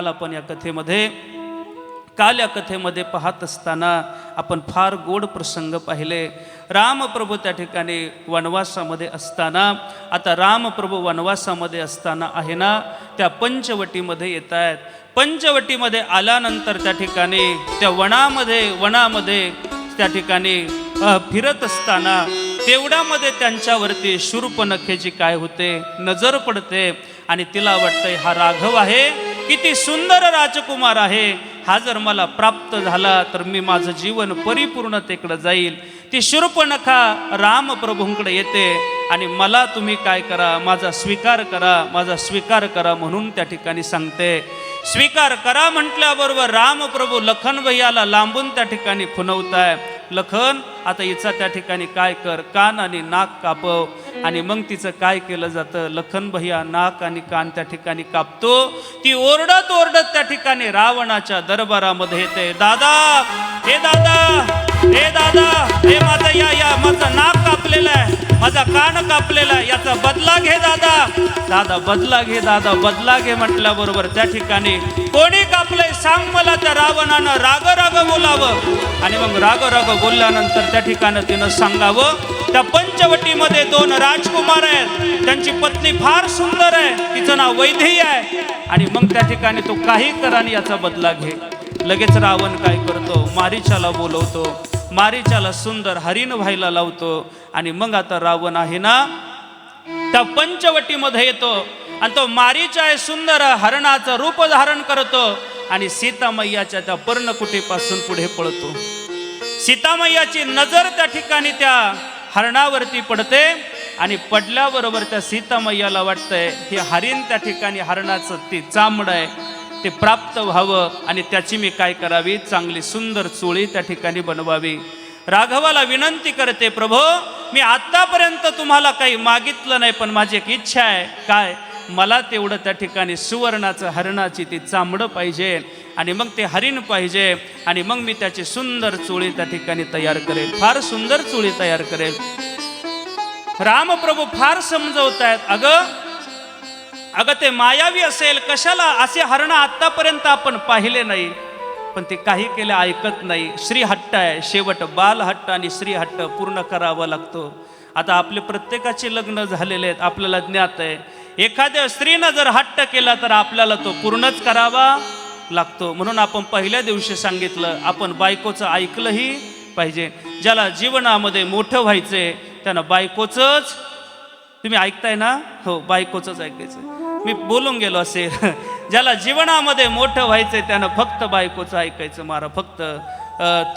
काल आपण या कथेमध्ये काल या कथेमध्ये पाहत असताना आपण फार गोड प्रसंग पाहिले. रामप्रभू त्या ठिकाणी वनवासामध्ये असताना आता रामप्रभू वनवासामध्ये असताना आहे ना त्या पंचवटीमध्ये येत आहेत. पंचवटीमध्ये आल्यानंतर त्या ठिकाणी त्या वनामध्ये वनामध्ये त्या ठिकाणी फिरत असताना तेवढ्यामध्ये त्यांच्यावरती शूर्पनखेची काय होते नजर पडते आणि तिला वाटतंय हा राघव आहे. किती सुंदर राजकुमार आहे. हा जर मला प्राप्त झाला तर मी माझं जीवन परिपूर्णतेकडं जाईल. ती शूर्पणखा रामप्रभूंकडे येते आणि मला तुम्ही काय करा माझा स्वीकार करा माझा स्वीकार करा म्हणून त्या ठिकाणी सांगते. स्वीकार करा म्हटल्याबरोबर रामप्रभू लखन भैयाला लांबून त्या ठिकाणी खुनवताय लखन आता हिचा त्या ठिकाणी काय कर कान आणि नाक कापव. आणि मग तिचं काय केलं जातं? लखन भैया नाक आणि कान त्या ठिकाणी कापतो. ती ओरडत ओरडत त्या ठिकाणी रावणाच्या दरबारामध्ये येते. दादा हे दादा हे दादा हे माझं या या माझं नाक कापलेलं आहे. माझा कान कापलेला आहे. याचा बदला घे दादा. दादा बदला घे दादा बदला घे म्हटल्याबरोबर त्या ठिकाणी कोणी कापलंय? सांग मला त्या रावणानं. राग राग बोलावं. आणि मग राग राग बोलल्यानंतर त्या ठिकाणं तिनं सांगावं त्या पंचवटीमध्ये दोन राजकुमार आहेत. त्यांची पत्नी फार सुंदर आहे. तिचं नाव वैदेही आहे. आणि मग त्या ठिकाणी तो काही कर याचा बदला घे. लगेच रावण काय करतो? मारीच्याला बोलवतो. मारीच्याला सुंदर हरिण व्हायला लावतो. आणि मग आता रावण आहे ना त्या पंचवटीमध्ये येतो. आणि तो मारीचा आहे सुंदर हरणाचं रूप धारण करतो. आणि सीतामय्याच्या त्या पर्णकुटीपासून पुढे पळतो. सीतामय्याची नजर त्या ठिकाणी त्या हरणावरती पडते आणि पडल्याबरोबर त्या सीतामय्याला वाटतंय हे हरिण त्या ठिकाणी हरणाचं ती चामड आहे ते प्राप्त व्हावं आणि त्याची मी काय करावी? चांगली सुंदर चोळी त्या ठिकाणी बनवावी. राघवाला विनंती करते प्रभो मी आत्तापर्यंत तुम्हाला काही मागितलं नाही पण माझी एक इच्छा आहे. काय? मला तेवढं त्या ठिकाणी सुवर्णाचं हरणाची ती चामडं पाहिजे. आणि मग ते हरिण पाहिजे आणि मग मी त्याची सुंदर चोळी त्या ठिकाणी तयार करेल फार सुंदर चोळी तयार करेल. रामप्रभू फार समजवत आहेत अगं अगं ते मायावी असेल कशाला असे हरणं आत्तापर्यंत आपण पाहिले नाही पण ते काही केलं ऐकत नाही. श्री हट्ट आहे शेवट बाल हट्ट आणि श्री हट्ट पूर्ण करावा लागतो. आता आपले प्रत्येकाचे लग्न झालेले आहेत आपल्याला ज्ञात आहे. एखाद्या स्त्रीनं जर हट्ट केला तर आपल्याला तो पूर्णच करावा. लागतो. म्हणून आपण पहिल्या दिवशी सांगितलं आपण बायकोचं ऐकलंही पाहिजे. ज्याला जीवनामध्ये मोठं व्हायचंय त्यानं बायकोचंच तुम्ही ऐकताय ना? हो बायकोचंच ऐकायचं मी बोलून गेलो असेल ज्याला जीवनामध्ये मोठं व्हायचंय त्यानं फक्त बायकोचं ऐकायचं. मारा फक्त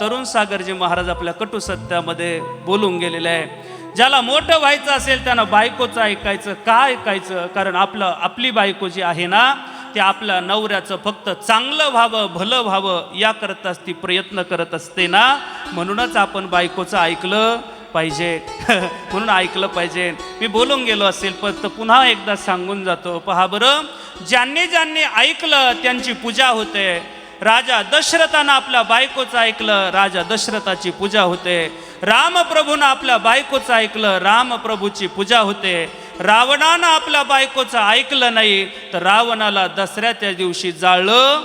तरुण सागरजी महाराज आपल्या कटू सत्यामध्ये बोलून गेलेले आहे. ज्याला मोठं व्हायचं असेल त्यानं बायकोचं ऐकायचं. का ऐकायचं? कारण आपलं आपली बायको जी आहे ना ते आपल्या नवऱ्याचं फक्त चांगलं व्हावं भलं व्हावं याकरताच ती प्रयत्न करत असते ना? म्हणूनच आपण बायकोचं ऐकलं पाहिजे. म्हणून ऐकलं पाहिजे. मी बोलून गेलो असेल पण तर पुन्हा एकदा सांगून जातो. पहा बरं ज्यांनी ज्यांनी ऐकलं त्यांची पूजा होते. राजा दशरथानं आपल्या बायकोचं ऐकलं राजा दशरथाची पूजा होते. रामप्रभूनं आपल्या बायकोचं ऐकलं रामप्रभूची पूजा होते. रावणानं आपल्या बायकोचं ऐकलं नाही तर रावणाला दसऱ्याच्या दिवशी जाळलं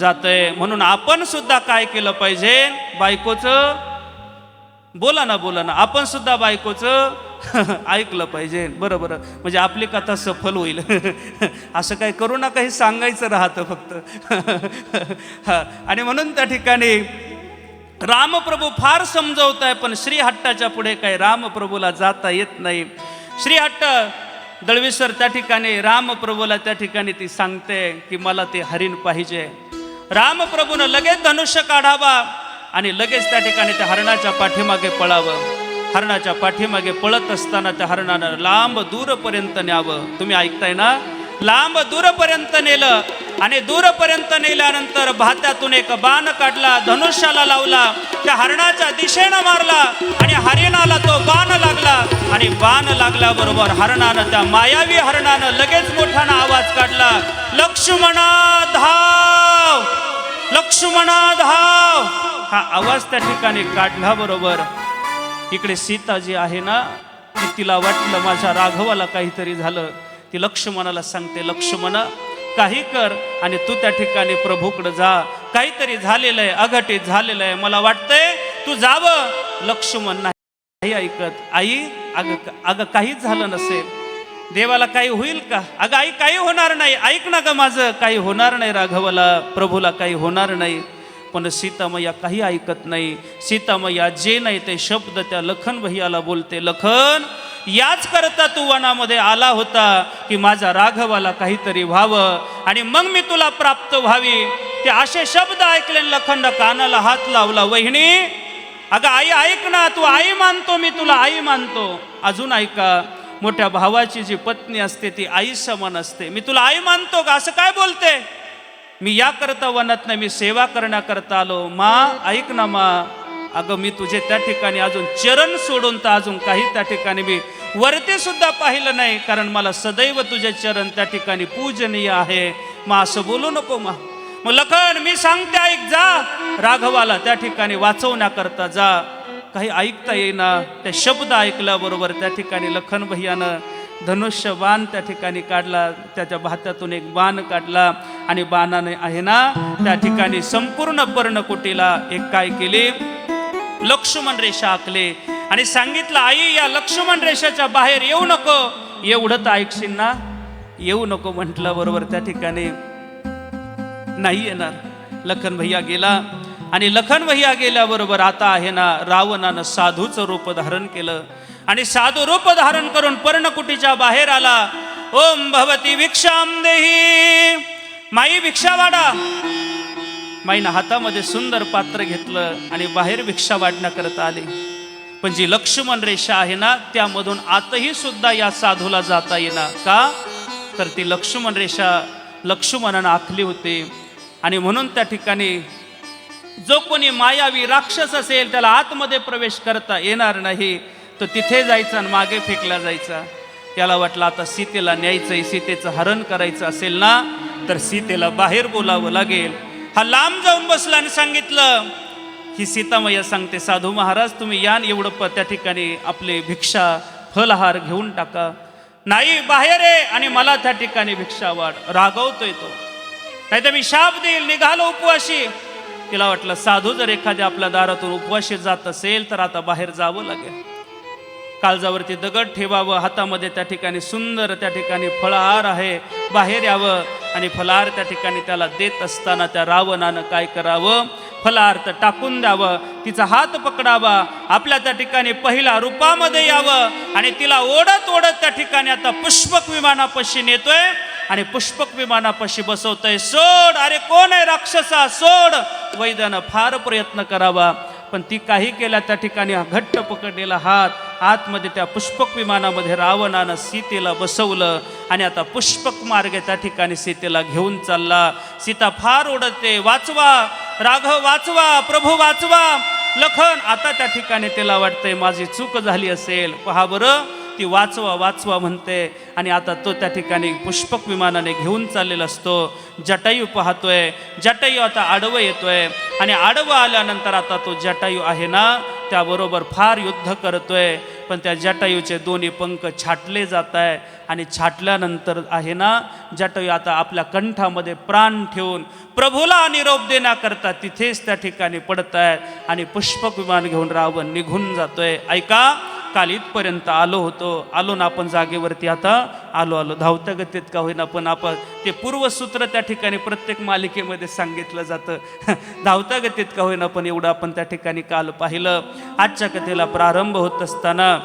जातंय. म्हणून आपण सुद्धा काय केलं पाहिजे? बायकोचं? बोला ना बोला ना. आपण सुद्धा बायकोचं ऐकलं पाहिजे. बरं बरं. म्हणजे आपली कथा सफल होईल. असं काही करू नका हे सांगायचं राहतं फक्त. आणि म्हणून त्या ठिकाणी रामप्रभू फार समजवत आहे पण श्रीहट्टाच्या पुढे काय रामप्रभूला जाता येत नाही. श्रीहट्ट दळवीसर त्या ठिकाणी रामप्रभूला त्या ठिकाणी ती सांगते की मला ते हरिण पाहिजे. रामप्रभूनं लगेच धनुष्य काढावा आणि लगेच त्या ठिकाणी त्या हरणाच्या पाठीमागे पळावं. हरणाच्या पाठीमागे पळत असताना त्या हरणानं लांब दूरपर्यंत न्यावं. तुम्ही ऐकताय ना? लांब दूरपर्यंत नेलं. आणि दूरपर्यंत नेल्यानंतर भात्यातून एक बाण काढला धनुष्याला लावला त्या हरणाच्या दिशेनं मारला आणि हरिणाला तो बाण लागला. आणि बाण लागल्याबरोबर हरणानं त्या मायावी हरणानं लगेच मोठ्यानं आवाज काढला लक्ष्मणा धाव! लक्ष्मणा धाव! हा आवाज त्या ठिकाणी काढला बरोबर इकडे सीता जी आहे ना ती तिला वाटलं माझ्या राघवाला काहीतरी झालं. ती लक्ष्मणाला सांगते लक्ष्मणा काही कर आणि तू त्या ठिकाणी प्रभूकडे जा. काहीतरी झालेलं आहे अघटित झालेलं आहे. मला वाटतंय तू जावं. लक्ष्मण नाही. ऐकत. आई अगं अगं काहीच झालं नसेल. देवाला काही होईल का? अगं आई काही होणार नाही. ऐक ना ग माझं. काही होणार नाही राघवाला. प्रभूला काही होणार नाही. पण सीतामया काही ऐकत नाही. सीतामया जे नाही ते शब्द त्या लखन भैयाला बोलते लखन याच करता तू वनामध्ये आला होता की माझा राघवाला काहीतरी व्हावं आणि मग मी तुला प्राप्त व्हावी. ते असे शब्द ऐकले लखंड कानाला हात लावला वहिनी अगं आई ऐक ना तू आई मानतो मी तुला आई मानतो. अजून ऐका मोठ्या भावाची जी पत्नी असते ती आई समान असते. मी तुला आई मानतो का? असं काय बोलते? मी याकरता वनात नाही मी सेवा करण्याकरता आलो. मा ऐक ना मा. अगं मी तुझे त्या ठिकाणी अजून चरण सोडून तर अजून काही त्या ठिकाणी मी वरती सुद्धा पाहिलं नाही कारण मला सदैव तुझे चरण त्या ठिकाणी पूजनीय आहे. मा असं बोलू नको मा. मग लखन मी सांगते ऐक जा. राघवाला त्या ठिकाणी वाचवण्याकरता जा. काही ऐकता येईना. ते शब्द ऐकल्याबरोबर त्या ठिकाणी लखन भैयानं धनुष्य बाण त्या ठिकाणी काढला त्याच्या भातातून एक बाण काढला आणि बाणाने आहे ना त्या ठिकाणी संपूर्ण पर्णकुटीला एक काय केले? लक्ष्मण रेषा आखले. आणि सांगितलं आई या लक्ष्मण रेषाच्या बाहेर येऊ नको. एवढं तर ऐकशील ना? येऊ नको म्हटलं बरोबर त्या ठिकाणी नाही येणार. लखन भैया गेला आणि लखन भैया गेल्याबरोबर आता आहे ना रावणानं साधूचं रूप धारण केलं. आणि साधू रूप धारण करून पर्णकुटीच्या बाहेर आला. ओम भवती भिक्षाम देही. माई भिक्षा वाडा माईनं हातामध्ये सुंदर पात्र घेतलं आणि बाहेर भिक्षा वाढण्याकरता आली. पण जी लक्ष्मण रेषा आहे ना त्यामधून आतही सुद्धा या साधूला जाता येणार का? तर ती लक्ष्मण रेषा लक्ष्मणानं आखली होती. आणि म्हणून त्या ठिकाणी जो कोणी मायावी राक्षस असेल त्याला आतमध्ये प्रवेश करता येणार नाही. तो तिथे जायचा आणि मागे फेकला जायचा. त्याला वाटलं आता सीतेला न्यायचंय सीतेचं हरण करायचं असेल ना तर सीतेला बाहेर बोलावं लागेल. हा लांब जाऊन बसला आणि सांगितलं ही सीतामय्या सांगते साधू महाराज तुम्ही यान एवढं प त्या ठिकाणी आपले भिक्षा फलहार घेऊन टाका. नाही बाहेर आहे आणि मला त्या ठिकाणी भिक्षा वाढ. रागवतोय तो. नाही तर मी शाप देईल निघालो उपवाशी. तिला वाटलं साधू जर एखाद्या आपल्या दारातून उपवाशी जात असेल तर आता बाहेर जावं लागेल. काळजावरती दगड ठेवावं हातामध्ये त्या ठिकाणी सुंदर त्या ठिकाणी फळाहार आहे बाहेर यावं आणि फलाहार त्या ठिकाणी त्याला देत असताना त्या रावणानं काय करावं? फलाहार तर टाकून द्यावं तिचा हात पकडावा आपल्या त्या ठिकाणी पहिल्या रूपामध्ये यावं आणि तिला ओढत ओढत त्या ठिकाणी आता पुष्पक विमानापाशी नेतोय आणि पुष्पक विमानापाशी बसवतोय. सोड! अरे कोण आहे राक्षसा? सोड! वैद्यानं फार प्रयत्न करावा पण ती काही केल्या त्या ठिकाणी घट्ट पकडलेला हात आतमध्ये त्या पुष्पक विमानामध्ये रावणानं सीतेला बसवलं आणि आता पुष्पक मार्ग त्या ठिकाणी सीतेला घेऊन चालला. सीता फार ओढते वाचवा राघव वाचवा प्रभू वाचवा. लखन आता त्या ठिकाणी त्याला वाटतंय माझी चूक झाली असेल. पहा बरं. ती वाचवा वाचवा म्हणते. आणि आता तो त्या ठिकाणी पुष्पक विमानाने घेऊन चाललेला असतो. जटायू पाहतोय. जटायू आता आडवं येतोय. आणि आडवं आल्यानंतर आता तो जटायू आहे ना त्याबरोबर फार युद्ध करतोय. पण त्या जटायूचे दोन्ही पंख छाटले जात आहे आणि छाटल्यानंतर आहे ना जटायू आता आपल्या कंठामध्ये प्राण ठेवून प्रभूला निरोप देण्याकरता तिथेच त्या ठिकाणी पडत आहेत आणि पुष्पक विमान घेऊन रावण निघून जातोय. ऐका काल इथपर्यंत आलो होतो. आलो ना आपण जागेवरती आता आलो आलो. धावत्या गतीत का होईना पण आपण ते पूर्वसूत्र त्या ठिकाणी प्रत्येक मालिकेमध्ये सांगितलं जातं. धावत्या गतीत का होईना पण एवढं आपण त्या ठिकाणी काल पाहिलं. आजच्या कथेला प्रारंभ होत असताना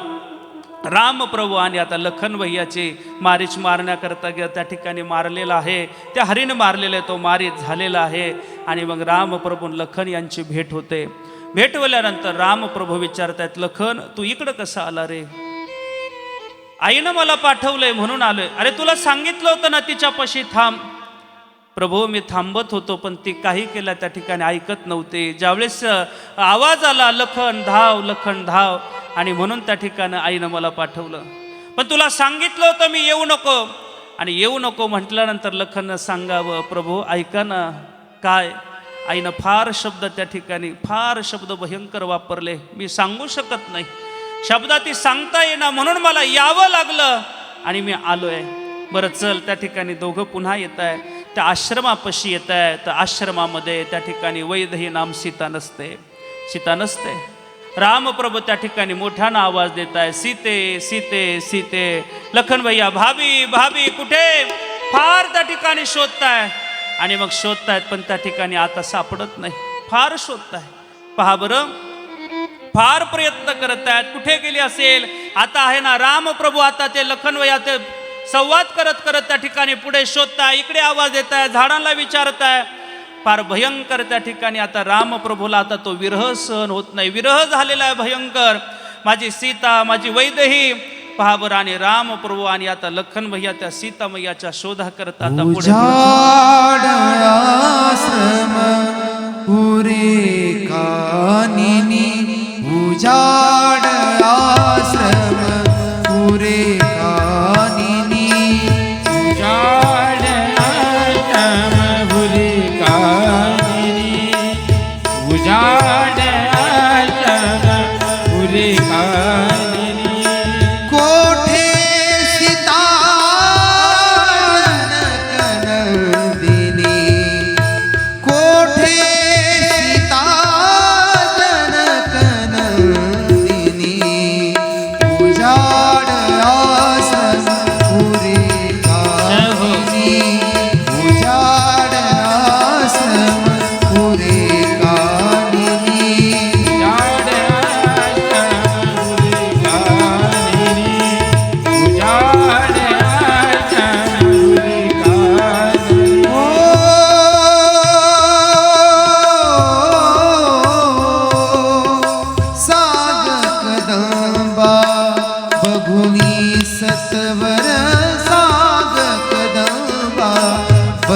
रामप्रभू आणि आता लखन भैयाची मारीच मारण्याकरता त्या ठिकाणी मारलेला आहे. त्या हरीने मारलेला आहे तो मारीच झालेला आहे. आणि मग रामप्रभू लखन यांची भेट होते. भेटवल्यानंतर रामप्रभू विचारतायत लखन तू इकडं कसा आला रे? आईनं मला पाठवलंय म्हणून आलोय. अरे तुला सांगितलं होतं ना तिच्यापाशी थांब. प्रभू मी थांबत होतो पण ती काही केलं त्या ठिकाणी ऐकत नव्हते. ज्यावेळेस आवाज आला लखन धाव लखन धाव आणि म्हणून त्या ठिकाणी आईनं मला पाठवलं. पण तुला सांगितलं होतं मी येऊ नको. आणि येऊ नको म्हटल्यानंतर लखन सांगावं प्रभू ऐका ना काय आईनं फार शब्द त्या ठिकाणी फार शब्द भयंकर वापरले. मी सांगू शकत नाही. शब्दाती सांगता येणार म्हणून मला यावं लागलं आणि मी आलोय. बरं चल त्या ठिकाणी दोघं पुन्हा येत आहे त्या आश्रमापाशी येत आहे तर आश्रमामध्ये त्या ठिकाणी वैधही नाम सीता नसते. सीता नसते. रामप्रभू त्या ठिकाणी मोठ्यानं आवाज देत आहे सीते सीते सीते. लखन भैया भाभी भाभी कुठे? फार त्या ठिकाणी शोधताय. आणि मग शोधतायत पण त्या ठिकाणी आता सापडत नाही. फार शोधताय पहा बरं. फार प्रयत्न करत आहेत कुठे गेली असेल? आता आहे ना रामप्रभू आता ते लखनवया ते संवाद करत करत त्या ठिकाणी पुढे शोधताय इकडे आवाज देत आहे झाडांना विचारत आहे फार भयंकर त्या ठिकाणी आता रामप्रभूला आता तो विरह सहन होत नाही. विरह झालेला आहे भयंकर. माझी सीता माझी वैदही पहा बरं आणि रामप्रभू आणि आता लखन भैया त्या सीता मैयाच्या शोधा करत आता पुढे पुरे कानिनी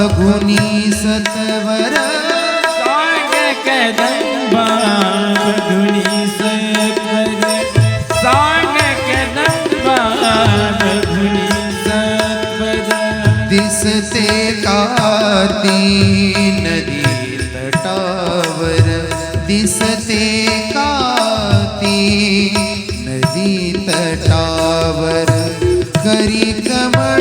बघुनी सत्वर. सांग कदंबा मधुनी सत्वर. सांग कदंबा मधुनी सत्वर. दिसते काती नदी तटावर. दिसते काती नदी तटावर. करी कमंडलू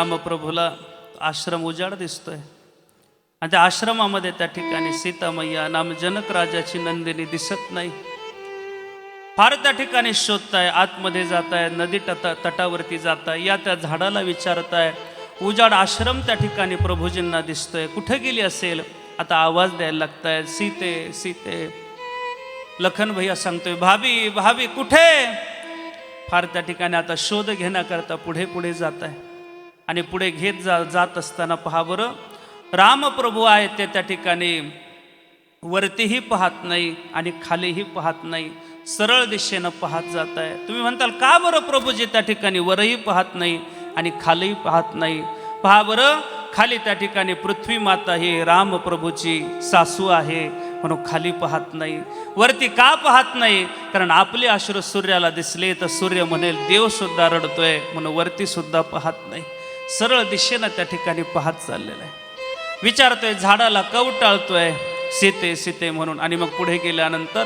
रामप्रभूला आश्रम उजाड दिसतोय. आणि त्या आश्रमामध्ये त्या ठिकाणी सीतामय्या नाम जनक राजाची नंदिनी दिसत नाही. फार त्या ठिकाणी शोधताय आतमध्ये जाताय नदी तटा तटावरती जाताय या त्या झाडाला विचारताय उजाड आश्रम त्या ठिकाणी प्रभूजींना दिसतोय. कुठे गेली असेल? आता आवाज द्यायला लागताय सीते सीते. लखन भैया सांगतोय भाभी भाभी कुठे? फार त्या ठिकाणी आता शोध घेण्याकरता पुढे पुढे जात आहे आणि पुढे घेत जा जात असताना पहा बरं. रामप्रभू आहेत ते त्या ठिकाणी. वरतीही पाहत नाही आणि खालीही पाहत नाही. सरळ दिशेनं पाहत जात आहे. तुम्ही म्हणताल का बरं प्रभूजी त्या ठिकाणी वरही पाहत नाही आणि खालीही पाहत नाही? पहा बरं खाली त्या ठिकाणी पृथ्वी माता ही रामप्रभूची सासू आहे म्हणून खाली पाहत नाही. वरती का पाहत नाही? कारण आपले अश्रू सूर्याला दिसले तर सूर्य म्हणेल देवसुद्धा रडतोय म्हणून वरती सुद्धा पाहत नाही. सरळ दिशेनं त्या ठिकाणी पाहत चाललेला आहे. विचारतोय झाडाला कवटाळतोय सीते सीते म्हणून. आणि मग पुढे गेल्यानंतर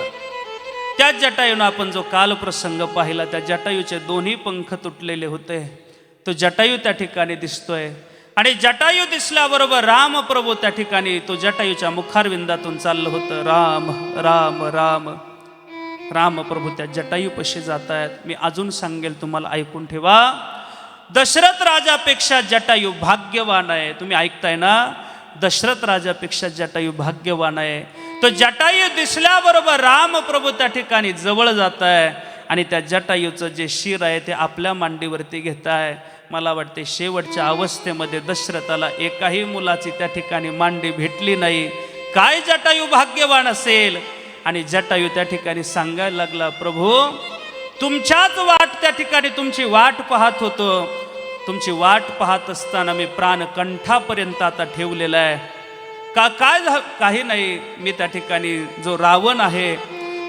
त्या जटायूनं आपण जो कालप्रसंग पाहिला त्या जटायूचे दोन्ही पंख तुटलेले होते. तो जटायू त्या ठिकाणी दिसतोय. आणि जटायू दिसल्याबरोबर रामप्रभू त्या ठिकाणी तो जटायूच्या मुखारविंदातून चाललं होतं. राम राम राम. रामप्रभू त्या जटायूपाशी जात आहेत मी अजून सांगेल तुम्हाला ऐकून ठेवा. दशरथ राजापेक्षा जटायू भाग्यवान आहे. तुम्ही ऐकताय ना? दशरथ राजापेक्षा जटायू भाग्यवान आहे. तो जटायू दिसल्याबरोबर राम प्रभू त्या ठिकाणी जवळ जात आहे आणि त्या जटायूचं जे शिर आहे ते आपल्या मांडीवरती घेत आहे मला वाटते शेवटच्या अवस्थेमध्ये दशरथाला एकाही मुलाची त्या ठिकाणी मांडी भेटली नाही. काय जटायू भाग्यवान असेल? आणि जटायू त्या ठिकाणी सांगायला लागला प्रभू तुमच्याच वाट त्या ठिकाणी तुमची वाट पाहत होतो. तुमची वाट पाहत असताना मी प्राण कंठापर्यंत आता ठेवलेला आहे. का काय झा काही नाही मी त्या ठिकाणी जो रावण आहे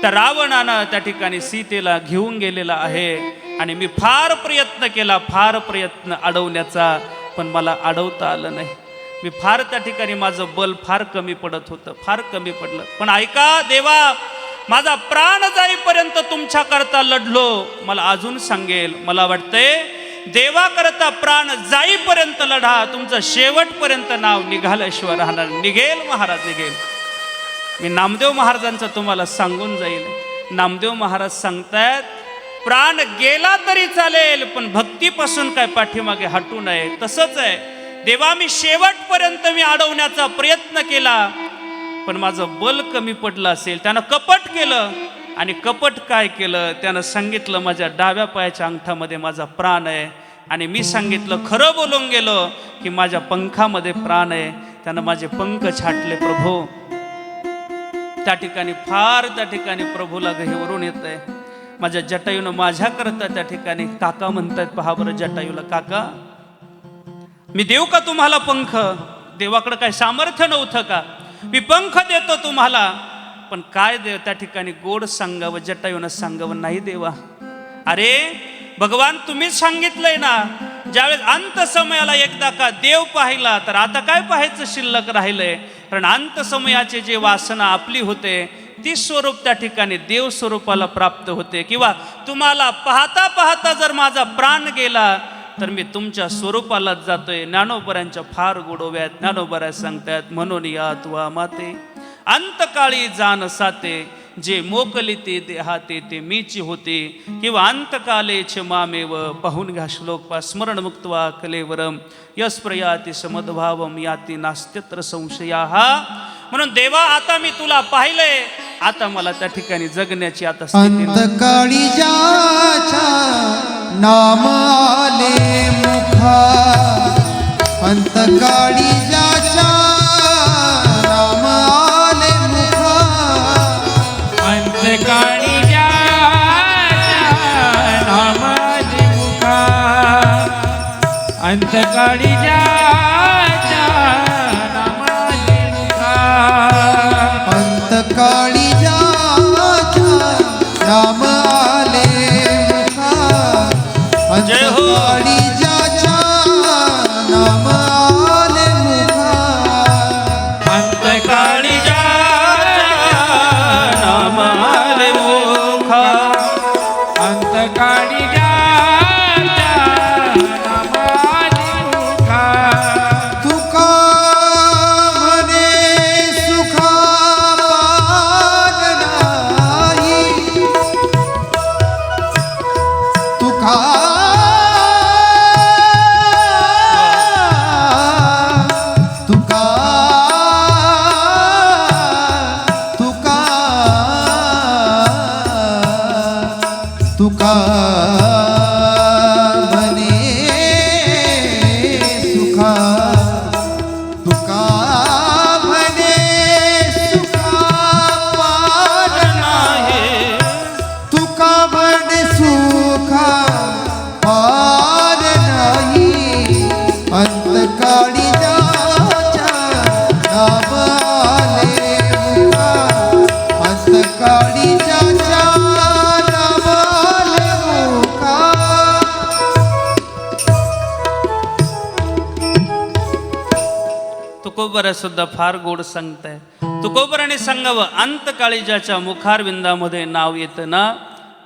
त्या रावणानं त्या ठिकाणी सीतेला घेऊन गेलेला आहे आणि मी फार प्रयत्न केला फार प्रयत्न अडवण्याचा पण मला अडवता आलं नाही. मी फार त्या ठिकाणी माझं बल फार कमी पडत होतं फार कमी पडलं. पण ऐका देवा माझा प्राण जाईपर्यंत तुमच्याकरता लढलो. मला अजून सांगेल मला वाटतंय देवाकरता प्राण जाईपर्यंत लढा तुमचं शेवटपर्यंत नाव निघाल्याशिवाय राहणार निघेल महाराज निघेल. मी नामदेव महाराजांचं तुम्हाला सांगून जाईल नामदेव महाराज सांगतायत प्राण गेला तरी चालेल पण भक्तीपासून काय पाठीमागे हटू नये. तसंच आहे. देवा मी शेवटपर्यंत मी अडवण्याचा प्रयत्न केला. पण माझं बल कमी पडलं असेल त्यानं कपट केलं. आणि कपट काय केलं? त्यानं सांगितलं माझ्या डाव्या पायाच्या अंगठामध्ये माझा प्राण आहे. आणि मी सांगितलं खरं बोलून गेलो की माझ्या पंखामध्ये प्राण आहे. त्यानं माझे पंख छाटले प्रभू त्या ठिकाणी फार त्या ठिकाणी प्रभूला गहीवरून येत आहे माझ्या जटायूनं माझ्याकरता त्या ठिकाणी काका म्हणतात पहा बरं जटायूला काका मी देऊ का तुम्हाला पंख? देवाकडं काय सामर्थ्य नव्हतं का? मी पंख देतो तुम्हाला पण काय देव त्या ठिकाणी गोड सांगावं जटायून सांगावं नाही देवा. अरे भगवान तुम्हीच सांगितलंय ना ज्यावेळेस अंत समयाला एकदा का देव पाहिला तर आता काय पाहायचं शिल्लक राहिलंय? कारण अंत समयाची जी वासना आपली होते ती स्वरूप त्या ठिकाणी देव स्वरूपाला प्राप्त होते. किंवा तुम्हाला पाहता पाहता जर माझा प्राण गेला तर मी तुमच्या स्वरूपालाच जातोय. ज्ञानोबऱ्यांच्या फार गोडोव्यात ज्ञानोबऱ्या सांगतायत म्हणून या तुवा माते अंतकाळी जाण साते जे मोकली ते देहाते ते मीची होते. किंवा अंतकाले क्षमामेव मामेव पाहून घ्या श्लोक पा स्मरण मुक्त्वा कलेवरम. यस प्रयाती समदभावम याती नास्त्यत्र संशया. म्हणून देवा आता मी तुला पाहिलंय. आता मला त्या ठिकाणी जगण्याची आता स्थिती अंतकाळी नाम आले मुखा. अंतकाळी जा सुद्धा फार गोड सांगताय. तुकोबराने सांगावं अंतकाळी ज्याच्या मुखारविंदामध्ये नाव येतं ना?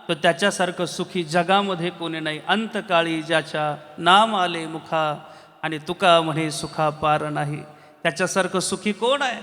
तर त्याच्यासारखं सुखी जगामध्ये कोणी नाही. अंतकाळी ज्याच्या नाम आले मुखा आणि तुका म्हणे सुखा पार नाही. त्याच्यासारखं सुखी कोण आहे?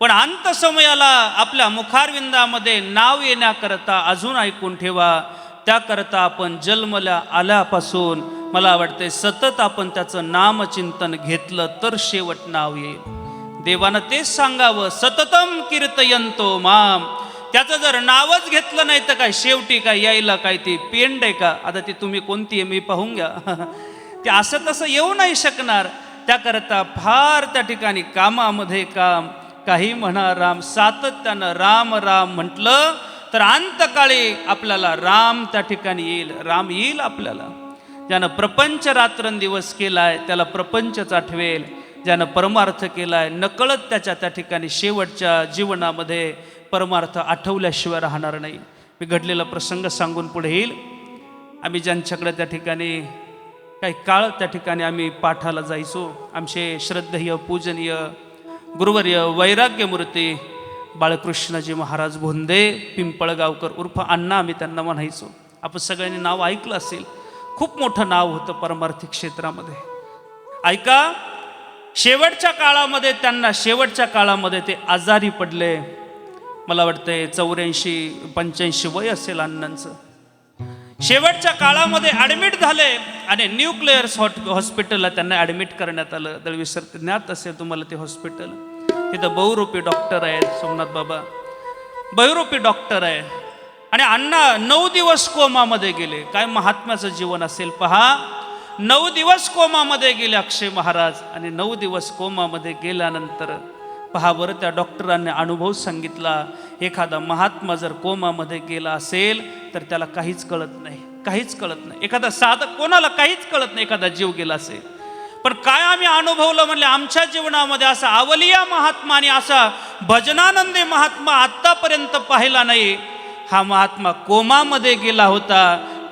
पण अंत समयाला आपल्या मुखारविंदामध्ये नाव येण्याकरता अजून ऐकून ठेवा. त्याकरता आपण जन्मल्या आल्यापासून मला वाटते सतत आपण त्याचं नामचिंतन घेतलं तर शेवट नाव येईल. देवानं तेच सांगावं सततम कीर्तयंतो माम. त्याचं जर नावच घेतलं नाही तर काय शेवटी काय यायला काय ती पेंड आहे का? आता ती तुम्ही कोणती आहे मी पाहून घ्या. ते असं तसं येऊ नाही शकणार. त्याकरता फार त्या ठिकाणी कामामध्ये काम. काही म्हणा राम सातत्यानं राम राम म्हटलं तर अंतकाळी आपल्याला राम त्या ठिकाणी येईल. राम येईल आपल्याला. ज्यानं प्रपंच रात्रंदिवस केलाय त्याला प्रपंचच आठवेल. ज्यानं परमार्थ केला आहे नकळत त्याच्या त्या ठिकाणी शेवटच्या जीवनामध्ये परमार्थ आठवल्याशिवाय राहणार नाही. मी घडलेला प्रसंग सांगून पुढे येईल. आम्ही ज्यांच्याकडे त्या ठिकाणी काही काळ त्या ठिकाणी आम्ही पाठाला जायचो. आमचे श्रद्धेय पूजनीय गुरुवर्य वैराग्यमूर्ती बाळकृष्णजी महाराज भोंदे पिंपळगावकर उर्फ अण्णा आम्ही त्यांना म्हणायचो. आपण सगळ्यांनी नाव ऐकलं असेल. खूप मोठं नाव होतं परमार्थिक क्षेत्रामध्ये. ऐका शेवटच्या काळामध्ये त्यांना शेवटच्या काळामध्ये ते आजारी पडले. मला वाटते चौऱ्याऐंशी पंच्याऐंशी वय असेल अण्णांचं. शेवटच्या काळामध्ये ॲडमिट झाले आणि न्यूक्लिअर्स हॉट हॉस्पिटलला त्यांना ॲडमिट करण्यात आलं. दळवी सर ज्ञात असेल तुम्हाला ते हॉस्पिटल तिथं बहुरूपी डॉक्टर आहेत सोमनाथ बाबा. बहुरूपी डॉक्टर आहे. आणि अण्णा नऊ दिवस कोमामध्ये गेले. काय महात्म्याचं जीवन असेल पहा. नऊ दिवस कोमामध्ये गेले अक्षय महाराज आणि नऊ दिवस कोमामध्ये गेल्यानंतर पहा बरं त्या डॉक्टरांनी अनुभव सांगितला एखादा महात्मा जर कोमामध्ये गेला असेल तर त्याला काहीच कळत नाही काहीच कळत नाही. एखादा साधक कोणाला काहीच कळत नाही एखादा जीव गेला असेल. पण काय आम्ही अनुभवलं म्हणले आमच्या जीवनामध्ये असा आवलिया महात्मा आणि असा भजनानंदी महात्मा आत्तापर्यंत पाहिला नाही. हा महात्मा कोमामध्ये गेला होता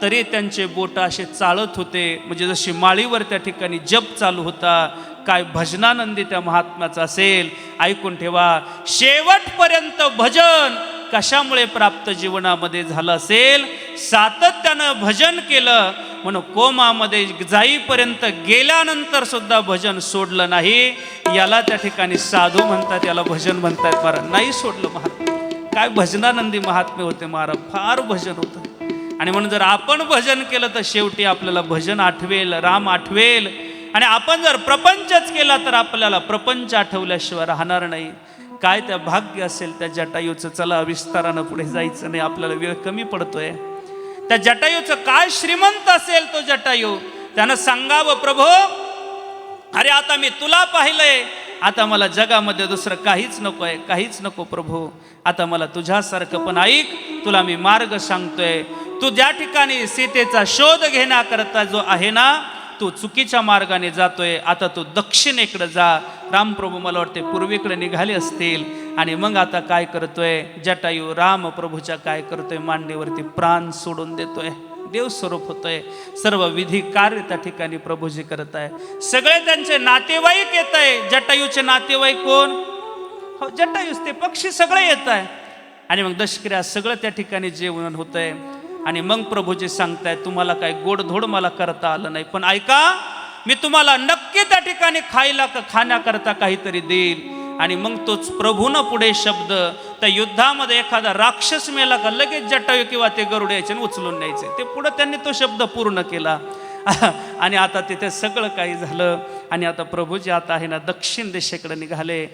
तरी त्यांचे बोट असे चालत होते. म्हणजे जशी माळीवर त्या ठिकाणी जप चालू होता काय भजनानंदी त्या महात्म्याचा असेल ऐकून ठेवा. शेवटपर्यंत भजन कशामुळे प्राप्त जीवनामध्ये झालं असेल? सातत्यानं भजन केलं. म्हणून कोमामध्ये जाईपर्यंत गेल्यानंतर सुद्धा भजन सोडलं नाही. याला त्या ठिकाणी साधू म्हणतात याला भजन म्हणतात. महाराज नाही सोडलं महात्मा काय भजनानंदी महात्मे होते महाराज. फार भजन होतं. आणि म्हणून जर आपण भजन केलं तर शेवटी आपल्याला भजन आठवेल राम आठवेल. आणि आपण जर प्रपंचच केला तर आपल्याला प्रपंच आठवल्याशिवाय राहणार नाही. काय त्या भाग्य असेल त्या जटायूचं चला विस्तारानं पुढे जायचं नाही आपल्याला वेळ कमी पडतोय. त्या जटायूचं काय श्रीमंत असेल तो जटायू? त्यानं सांगावं प्रभो अरे आता मी तुला पाहिलंय. आता मला जगामध्ये दुसरं काहीच नको आहे काहीच नको प्रभू. आता मला तुझ्यासारखं पण ऐक तुला मी मार्ग सांगतोय. तू ज्या ठिकाणी सीतेचा शोध घेण्याकरता जो आहे ना तू चुकीच्या मार्गाने जातोय. आता तू दक्षिणेकडे जा. रामप्रभू मला वाटते पूर्वीकडे निघाले असतील. आणि मग आता काय करतोय? जटायू राम प्रभूच्या काय करतोय? मांडीवरती प्राण सोडून देतोय. देव स्वरूप होतोय. सर्व विधी कार्य त्या ठिकाणी प्रभूजी करत आहे. सगळे त्यांचे नातेवाईक येत आहे. जटायूचे नातेवाईक कोण? हो जटायूच ते पक्षी सगळे येत आहे. आणि मग दशक्रिया सगळं त्या ठिकाणी जेवण होतंय. आणि मग प्रभूजी सांगताय तुम्हाला काय गोडधोड मला करता आलं नाही पण ऐका मी तुम्हाला नक्की त्या ठिकाणी खायला खाण्याकरता काहीतरी देईल आणि मग तोच प्रभूनं पुढे शब्द त्या युद्धामध्ये एखादा राक्षस मेला का लगेच जटायू किंवा ते गरुड यायचे आणि उचलून न्यायचे. ते पुढं त्यांनी तो शब्द पूर्ण केला. आणि आता तिथे सगळं काही झालं. आणि आता प्रभूजी आता आहे ना दक्षिण दिशेकडे निघाले.